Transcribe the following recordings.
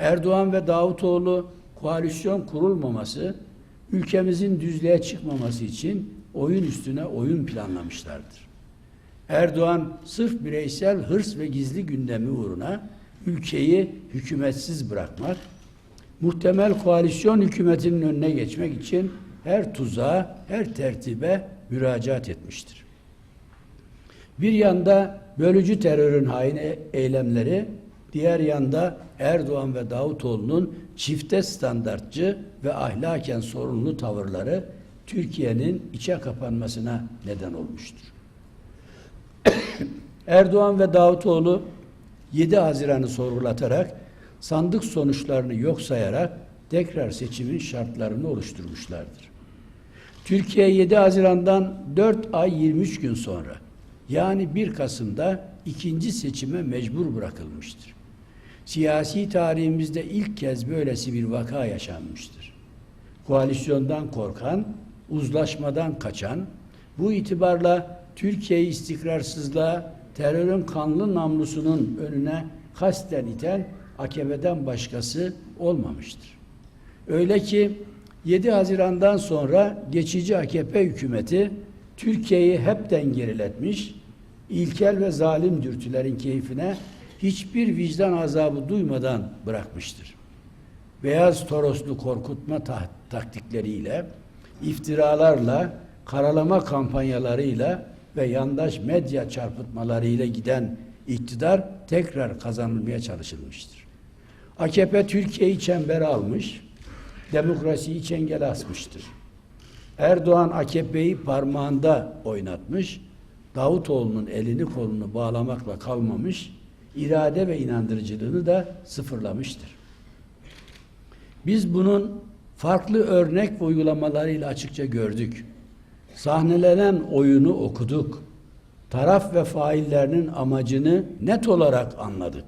Erdoğan ve Davutoğlu koalisyon kurulmaması, ülkemizin düzlüğe çıkmaması için oyun üstüne oyun planlamışlardır. Erdoğan sırf bireysel hırs ve gizli gündemi uğruna ülkeyi hükümetsiz bırakmak, muhtemel koalisyon hükümetinin önüne geçmek için her tuzağa, her tertibe müracaat etmiştir. Bir yanda bölücü terörün hain eylemleri, diğer yanda Erdoğan ve Davutoğlu'nun çifte standartçı ve ahlaken sorunlu tavırları Türkiye'nin içe kapanmasına neden olmuştur. Erdoğan ve Davutoğlu 7 Haziran'ı sorgulatarak sandık sonuçlarını yok sayarak tekrar seçimin şartlarını oluşturmuşlardır. Türkiye 7 Haziran'dan 4 ay 23 gün sonra yani 1 Kasım'da ikinci seçime mecbur bırakılmıştır. Siyasi tarihimizde ilk kez böylesi bir vaka yaşanmıştır. Koalisyondan korkan, uzlaşmadan kaçan, bu itibarla Türkiye'yi istikrarsızlığa, terörün kanlı namlusunun önüne kasten iten AKP'den başkası olmamıştır. Öyle ki 7 Haziran'dan sonra geçici AKP hükümeti Türkiye'yi hepten geriletmiş, ilkel ve zalim dürtülerin keyfine hiçbir vicdan azabı duymadan bırakmıştır. Beyaz Toroslu korkutma ta- taktikleriyle, iftiralarla, karalama kampanyalarıyla ve yandaş medya çarpıtmalarıyla giden iktidar tekrar kazanılmaya çalışılmıştır. AKP Türkiye'yi çembere almış, demokrasiyi çengele asmıştır. Erdoğan AKP'yi parmağında oynatmış, Davutoğlu'nun elini kolunu bağlamakla kalmamış, irade ve inandırıcılığını da sıfırlamıştır. Biz bunun farklı örnek ve uygulamalarıyla açıkça gördük. Sahnelenen oyunu okuduk. Taraf ve faillerinin amacını net olarak anladık.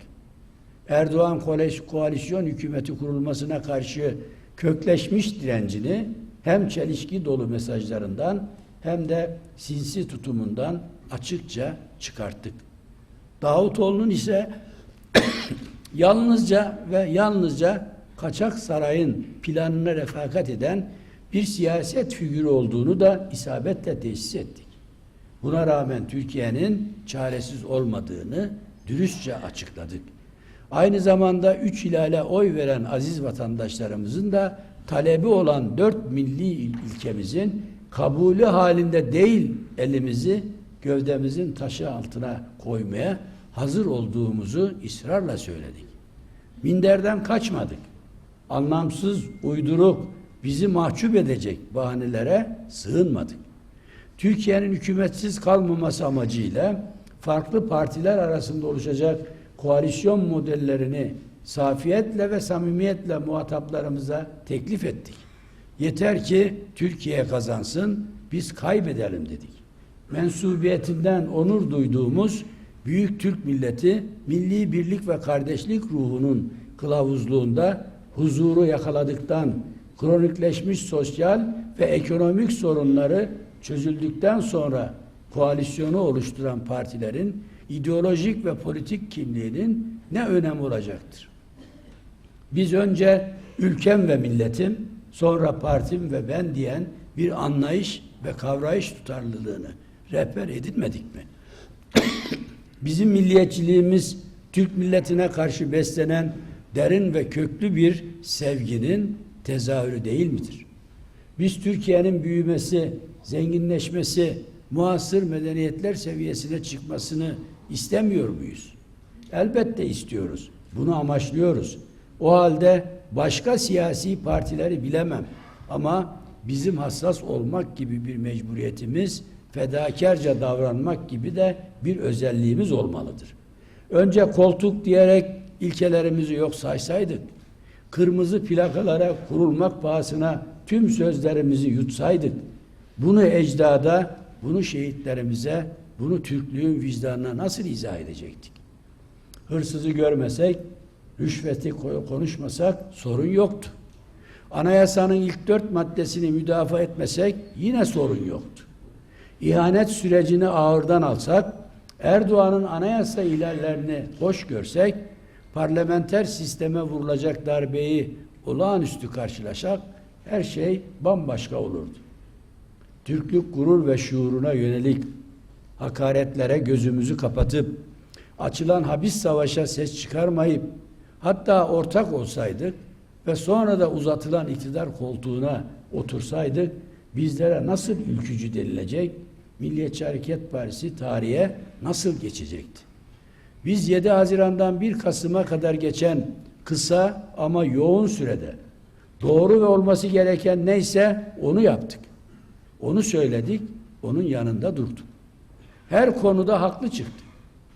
Erdoğan koalisyon hükümeti kurulmasına karşı kökleşmiş direncini hem çelişki dolu mesajlarından hem de sinsi tutumundan açıkça çıkarttık. Davutoğlu'nun ise yalnızca ve yalnızca kaçak sarayın planına refakat eden bir siyaset figürü olduğunu da isabetle tesis ettik. Buna rağmen Türkiye'nin çaresiz olmadığını dürüstçe açıkladık. Aynı zamanda üç hilale oy veren aziz vatandaşlarımızın da talebi olan dört milli ilkemizin kabulü halinde değil elimizi gövdemizin taşı altına koymaya hazır olduğumuzu ısrarla söyledik. Minderden kaçmadık. Anlamsız, uyduruk, bizi mahcup edecek bahanelere sığınmadık. Türkiye'nin hükümetsiz kalmaması amacıyla farklı partiler arasında oluşacak koalisyon modellerini safiyetle ve samimiyetle muhataplarımıza teklif ettik. Yeter ki Türkiye kazansın, biz kaybedelim dedik. Mensubiyetinden onur duyduğumuz büyük Türk milleti milli birlik ve kardeşlik ruhunun kılavuzluğunda huzuru yakaladıktan, kronikleşmiş sosyal ve ekonomik sorunları çözüldükten sonra koalisyonu oluşturan partilerin ideolojik ve politik kimliğinin ne önemi olacaktır? Biz önce ülkem ve milletim, sonra partim ve ben diyen bir anlayış ve kavrayış tutarlılığını rehber edinmedik mi? Bizim milliyetçiliğimiz Türk milletine karşı beslenen derin ve köklü bir sevginin tezahürü değil midir? Biz Türkiye'nin büyümesi, zenginleşmesi, muasır medeniyetler seviyesine çıkmasını istemiyor muyuz? Elbette istiyoruz. Bunu amaçlıyoruz. O halde başka siyasi partileri bilemem ama bizim hassas olmak gibi bir mecburiyetimiz, fedakarca davranmak gibi de bir özelliğimiz olmalıdır. Önce koltuk diyerek ilkelerimizi yok saysaydık, kırmızı plakalara kurulmak pahasına tüm sözlerimizi yutsaydık, bunu ecdada, bunu şehitlerimize, bunu Türklüğün vicdanına nasıl izah edecektik? Hırsızı görmesek, rüşveti ko- konuşmasak sorun yoktu. Anayasanın ilk dört maddesini müdafaa etmesek yine sorun yoktu. İhanet sürecini ağırdan alsak, Erdoğan'ın anayasa ihlallerini hoş görsek, parlamenter sisteme vurulacak darbeyi olağanüstü karşılaşak her şey bambaşka olurdu. Türklük gurur ve şuuruna yönelik hakaretlere gözümüzü kapatıp açılan habis savaşa ses çıkarmayıp hatta ortak olsaydık ve sonra da uzatılan iktidar koltuğuna otursaydık bizlere nasıl ülkücü denilecek, Milliyetçi Hareket Partisi tarihe nasıl geçecekti? Biz 7 Haziran'dan 1 Kasım'a kadar geçen kısa ama yoğun sürede doğru ve olması gereken neyse onu yaptık. Onu söyledik, onun yanında durduk. Her konuda haklı çıktık.